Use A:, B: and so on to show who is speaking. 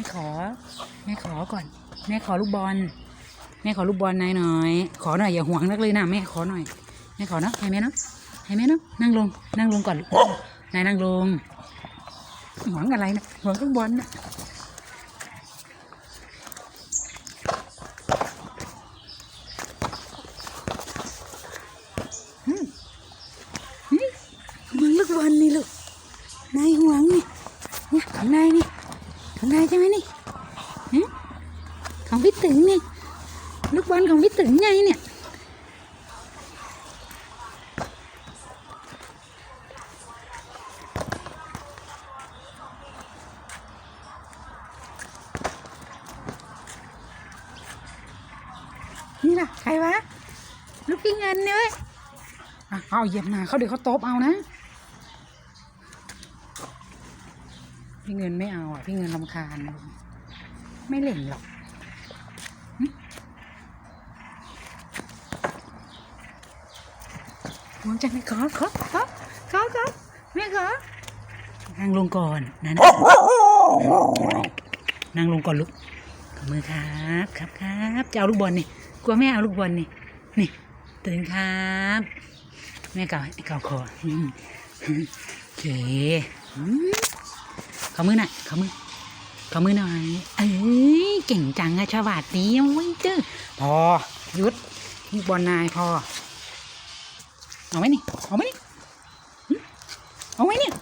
A: แม่ขอ แม่ขอก่อน แม่ขอลูกบอล แม่ขอลูกบอลนายหน่อย ขอหน่อยอย่าห่วงนักเลยนะแม่ขอหน่อย แม่ขอเนาะให้แม่เนาะให้แม่เนาะนั่งลง นั่งลงก่อน นายนั่งลง หวังอะไรนะหวังลูกบอลนะอืมนี่หวังลูกบอลนี่ลูก นายหวังนี่ เนี่ยของนายนี่ ของนายใช่ไหมนี่ของพี่ตึงนี่ลูกบอลของพี่ตึงไงเนี่ยนี่ล่ะ ใครวะ ลูกพี่เงินเนี่ยเว้ยอะเอาเหยียบหนาเขาเดี๋ยวเขาตบเอานะ พี่เงินไม่เอาอะ พี่เงินลำคาญ ไม่เล่นหรอกหึหวงจังเลยขอขอขอขอขอแม่ขอนั่งลงก่อนนะนนั่งลงก่อนลูกขอมือครับครับครับจะเอาลูกบอลนี่กลัวแม่เอาลูกบอลนี่นี่ตื่นครับแม่เก่าเก่าคอโอเค ขามือหน่อยขามือขามือหน่อย เอ้ยเก่งจังอะฉวาดดีโอ้ยเจ้อพอหยุดนี่บอลนายพอ เอาไหมนี่ เอาไหมนี่เอาไหมเนี่ย